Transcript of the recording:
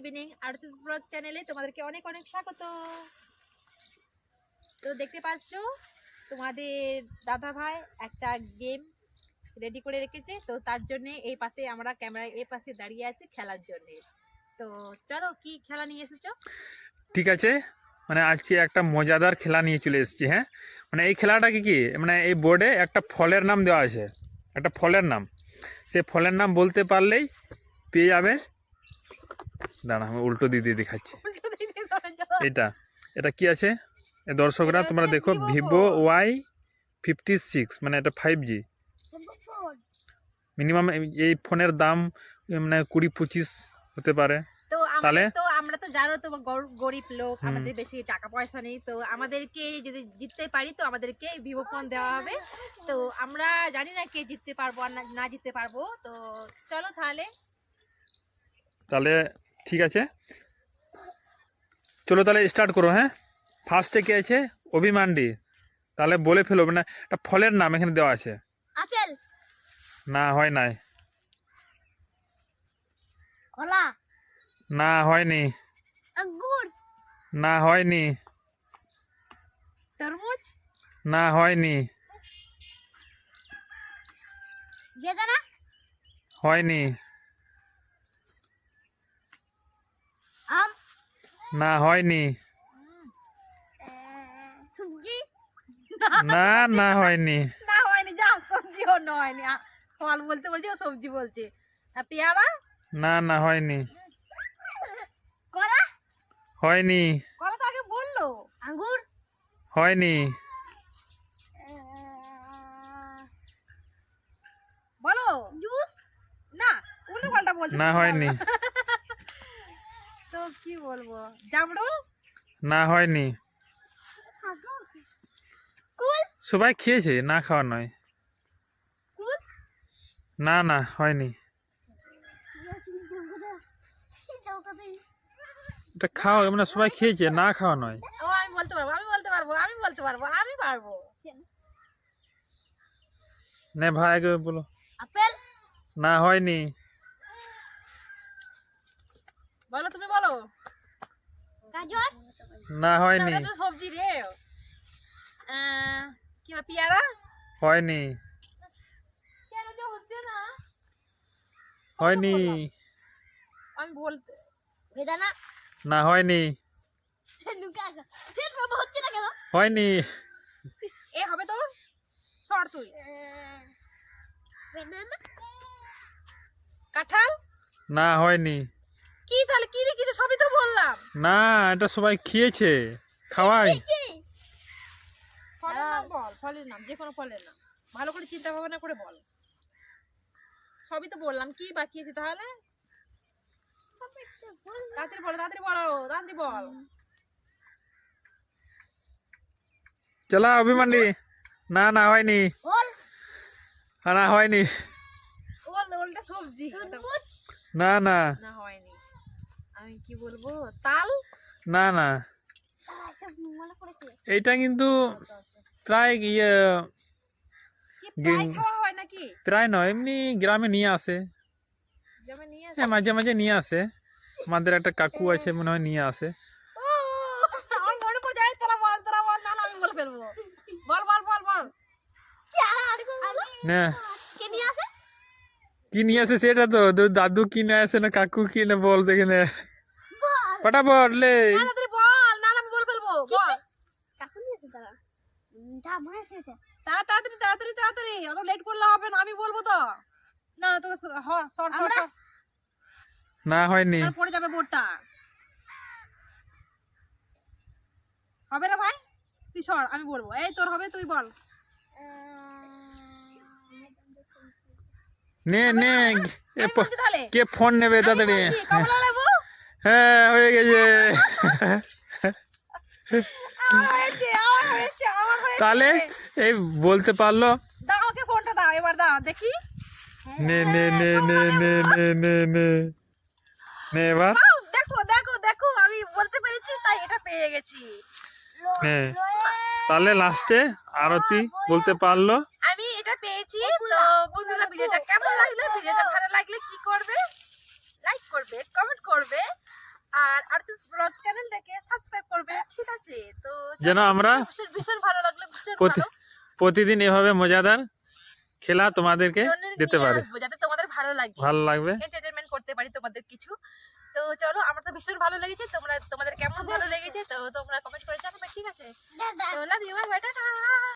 Evening আরতি blog চ্যানেলে তোমাদেরকে অনেক অনেক স্বাগত। তো দেখতে পাচ্ছ, তোমাদের দাদা ভাই একটা গেম রেডি করে রেখেছে। তো তার জন্য এই পাশে আমরা ক্যামেরায় এই পাশে দাঁড়িয়ে আছি খেলার জন্য। তো চলো, কি খেলা নিয়ে এসেছ? ঠিক আছে। মানে আজকে একটা মজাদার খেলা নিয়ে চলে এসেছি হ্যাঁ? মানে এই খেলাটা কি কি? মানে এই বোর্ডে একটা ফলের নাম দেওয়া আছে। একটা ফলের নাম। সে ফলের নাম বলতে পারলেই পেয়ে যাবে। দাঁড়া আমি উল্টো দিয়ে দিয়ে দেখাচ্ছি। এটা এটা কি আছে? দর্শকরা তোমরা দেখো ভিভো ওয়াই ফিফটি সিক্স মানে এটা ফাইভ জি মিনিমাম এই ফোনের দাম মানে কুড়ি পঁচিশ হতে পারে। তাহলে? তো আমরা তো জানো তো গরিব লোক আমাদের বেশি টাকা পয়সা নেই। তো আমাদেরকে যদি জিততে পারি তো আমাদেরকে ভিভো ফোন দেওয়া হবে। তো আমরা জানি না কে জিততে পারব আর না জিততে পারব। তো চলো তাহলে। তাহলে ঠিক আছে? চলো তাহলে স্টার্ট করো হ্যাঁ? ফার্স্টে কে আছে? অভিমান্ডি তাহলে বলে ফেলো মানে একটা ফলের নাম এখানে দেওয়া আছে। আপেল। না হয় নাই। কলা। না হয়নি। আঙ্গুর। না হয়নি। তরমুজ। না হয়নি। বেদানা। হয়নি আম না হয়নি। না না হয়নি। না হয়নি যা সবজিও না হয়নি। ফল বলতে বলছে ও সবজি বলছে। আর পেয়ারা? না না হয়নি। কলা? হয়নি। কলা তো আগে বলল। আঙ্গুর? হয়নি। বলো। জুস? না উল্টো পাল্টা বলছে। না হয়নি। কি বলব? না হয়নি। সবাই খেয়েছে না খাওয়া নয়। না না হয়নি। এটা খাওয়া মানে সবাই খেয়েছে না খাওয়া নয়। ও আমি বলতে পারব আমি বলতে পারব আমি বলতে পারব আমি পারব। নে ভাই বলো। আপেল? না হয়নি। বলো তুমি বলো। গাজর? না হয়নি। ওটা সবজি রে। আহ, কি পেয়ারা? হয়নি। পেয়ারা যে হচ্ছে না। হয়নি। আমি বলতে বেদানা? না হয়নি। নুকা ফের হচ্ছে না কেন? হয়নি। এ হবে তো। সর তুই। কাঁঠাল? না হয়নি। কি তাহলে কি রে কিছু সবই তো বললাম। না এটা সবাই খেয়েছে। খাওয়াই। কি ফলের নাম বল ফলের নাম যে কোনো ফলের নাম। ভালো করে চিন্তা ভাবনা করে বল। সবই তো বললাম কি বাকি আছে তাহলে? তাড়াতাড়ি বলো তাড়াতাড়ি বলো তাড়াতাড়ি বল। চলা অভিমান্ডি না। না হয়নি। হ্যাঁ, না হয়নি। ওল ওলটা সবজি। না না। না হয়নি। কি বলব তাল? না না। এটা কিন্তু প্রায় ইয়ে প্রায় নয় এমনি গ্রামে নিয়ে আসে। হ্যাঁ মাঝে মাঝে নিয়ে আসে। আমাদের একটা কাকু আছে মনে হয় নিয়ে আসে। কি নিয়ে আসে? সেটা তো দাদু কি নিয়ে আসে না কাকু কি না বল দেখে ফটাফট লে। বল না আমি বলে ফেলব। বল। কাকু নিয়ে তারা। উম, তা তাড়াতাড়ি তাড়াতাড়ি তাড়াতাড়ি। অত লেট করলে হবে না আমি বলব তো। না তো সর সর সর। না হয়নি। পড়ে যাবে বোর্ডটা। হবে না ভাই? তুই সর আমি বলব। এই তোর হবে তুই বল। নে নে কে ফোন নেবে তাড়াতাড়ি হ্যাঁ হয়ে গেছে। তাহলে এই বলতে পারল। দাও ফোনটা দাও এবার দাও দেখি। নে নে নে নে নে নে নে নে নে। এবার। দেখো দেখো দেখো আমি বলতে পেরেছি তাই এটা পেয়ে গেছি। নে। তাহলে লাস্টে আরতি বলতে পারল। আমি এটা পেয়েছি তো বন্ধুরা ভিডিওটা কেমন লাগল? ভিডিওটা ভালো লাগলে কি করবে? লাইক করবে কমেন্ট করবে। আর আর্টিস্ট ব্লগ চ্যানেলটাকে সাবস্ক্রাইব করবে ঠিক আছে? তো যেন আমরা ভীষণ ভালো লাগল ভীষণ ভালো। প্রতিদিন এভাবে মজাদার খেলা তোমাদেরকে দিতে পারে। যাতে তোমাদের ভালো লাগে। ভালো লাগবে। করতে পারি তোমাদের কিছু। তো চলো আমার তো ভীষণ ভালো লেগেছে। তোমরা তোমাদের কেমন ভালো লেগেছে তো তোমরা কমেন্ট করে জানাবে ঠিক আছে? তো লাভ ইউ বাই টাটা